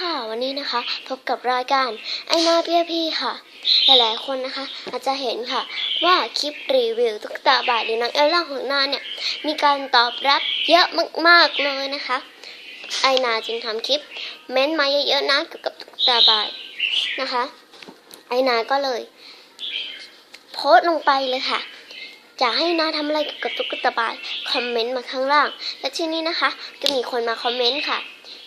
ค่ะ วันนี้นะคะ พบกับรายการไอนาเปียพี่ค่ะ หลายๆคนนะคะ อาจจะเห็นค่ะ ว่าคลิปรีวิวตุ๊กตาบาทหรือน้องเอลล่าของนาเนี่ย มีการตอบรับเยอะมากๆเลยนะคะ ไอนาจึงทำคลิป เม้นต์มาเยอะๆนะเกี่ยวกับตุ๊กตาบาทนะคะ ไอนาก็เลย โพสต์ลงไปเลยค่ะจะให้นาทำอะไรเกี่ยวกับตุ๊กตาบาทคอมเมนต์มาข้างล่าง และที่นี้นะคะก็มีคนมาคอมเมนต์ค่ะ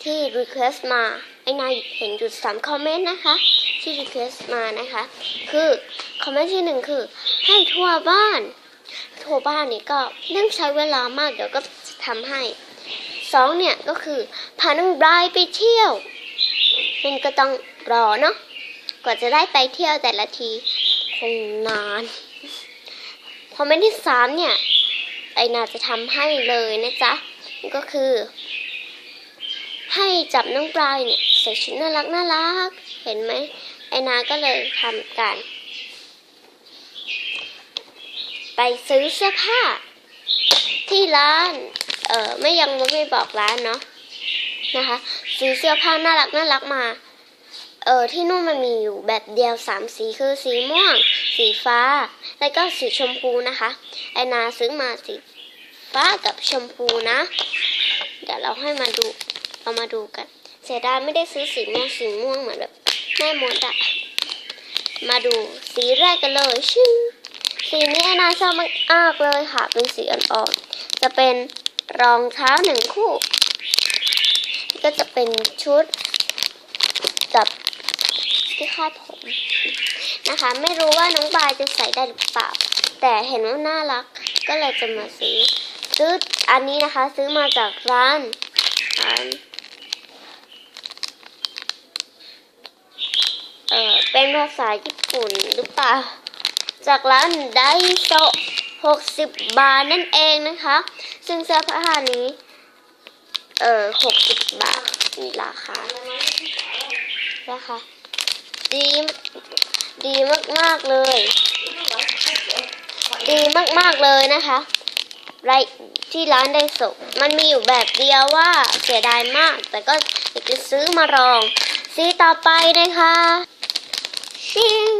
ที่ request มา ไอ้นายเห็นอยู่สามคอมเมนต์นะคะ ที่ request มานะคะ คือคอมเมนต์ที่หนึ่งคือ ให้ทั่วบ้าน ทั่วบ้านนี่ก็เรื่องใช้เวลามากเดี๋ยวก็ทำให้สองเนี่ยก็คือพาน้องบรายไปเที่ยวมันก็ต้องรอเนาะกว่าจะได้ไปเที่ยวแต่ละทีคงนานคอมเมนต์ที่สามเนี่ยไอนาจะทำให้เลยนะจ๊ะก็คือ ให้จับน้องปลายเนี่ย ส่ชุดน่ารักน่ารัก เห็นไหมไอนาก็เลยทำการ ไปซื้อเสื้อผ้า ที่ร้าน เออไม่ยังไม่บอกร้านเนาะนะคะ ซื้อเสื้อผ้าน่ารักน่ารักมา เออที่นู่นมันมีอยู่แบบเดียวสามสีคือสีม่วง สีฟ้า แล้วก็สีชมพูนะคะ ไอนาซื้อมาสีฟ้ากับชมพูนะ เดี๋ยวเราให้มาดู เรามาดูกัน เสียดายไม่ได้ซื้อสีม่วงสีม่วงเหมือนแบบแม่มดอะมาดูสีแรกกันเลยชึ่งสีนี้ไอนาชอบมากเลยค่ะ เป็นสีอ่อนๆจะเป็นรองเท้าหนึ่งคู่ ก็จะเป็นชุดกับที่คาดผมนะคะ ไม่รู้ว่าน้องบายจะใส่ได้หรือเปล่า แต่เห็นว่าน่ารักก็เลยจะมาซื้อ ซื้ออันนี้นะคะ ซื้อมาจากร้านร้าน เป็นภาษาญี่ปุ่นหรือเปล่า จากร้านไดโซหกสิบบาทนั่นเองนะคะ ซึ่งเสื้อผ้านี้ เออหกสิบบาทมีราคานะคะดีดีมากๆเลย ดีมากๆเลยนะคะไรที่ร้านไดโซมันมีอยู่แบบเดียวว่าเสียดายมาก แต่ก็อยากจะซื้อมาลองสีต่อไปนะคะ ชิง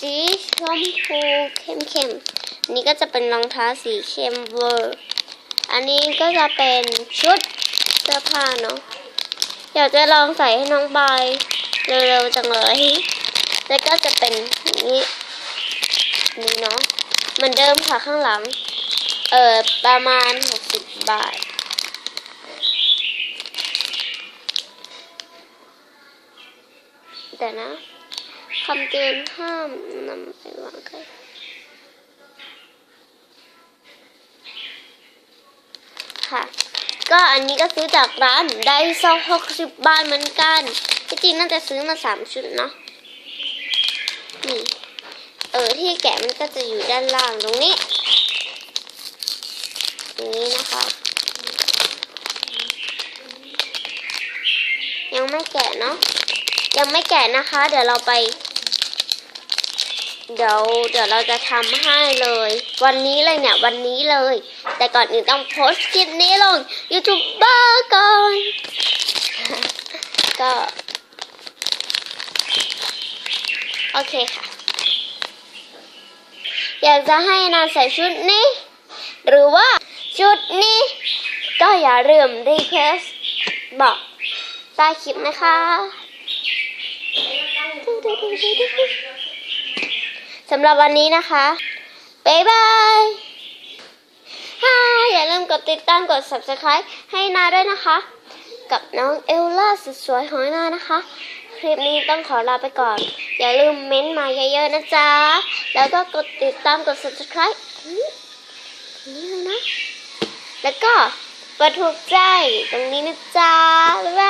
สีชมพูเข้มๆอันนี้ก็จะเป็นรองเท้าสีเข้มเวอร์ อันนี้ก็จะเป็นชุดเสื้อผ้าเนาะอยากจะลองใส่ให้น้องบายเร็วๆจังเลยแล้วก็จะเป็นนี้นี่เนาะเหมือนเดิมค่ะข้างหลัง เออประมาณหกสิบบาทแต่นะ คำเตือนห้ามนำไปวางใครค่ะ ก็อันนี้ก็ซื้อจากร้านไดโซหกสิบบาทเหมือนกันที่จริงน่าจะซื้อมาสามชุดเนาะนี่เออที่แกะมันก็จะอยู่ด้านล่างตรงนี้ตรงนี้นะคะยังไม่แกะเนาะ ยังไม่แกะนะคะ เดี๋ยวเราไป เดี๋ยวเดี๋ยวเราจะทำให้เลย วันนี้เลยเนี่ย วันนี้เลย แต่ก่อนอื่นต้องโพสคลิปนี้ลงยูทูบเบอร์ก่อน ก็โอเคค่ะ อยากจะให้นาใส่ชุดนี้ หรือว่าชุดนี้ ก็อย่าลืมรีเควสบอกใต้คลิปนะคะ สำหรับวันนี้นะคะบ๊ายบายฮ่าอย่าลืมกดติดตามกด subscribe ให้นาด้วยนะคะ กับน้องเอลล่าสุดสวยของนานะคะ คลิปนี้ต้องขอลาไปก่อน อย่าลืมเม้นต์มาเยอะๆนะจ๊ะ แล้วก็กดติดตามกด subscribe นี้เลยนะ แล้วก็กดถูกใจตรงนี้นะจ๊ะ บ๊ายบาย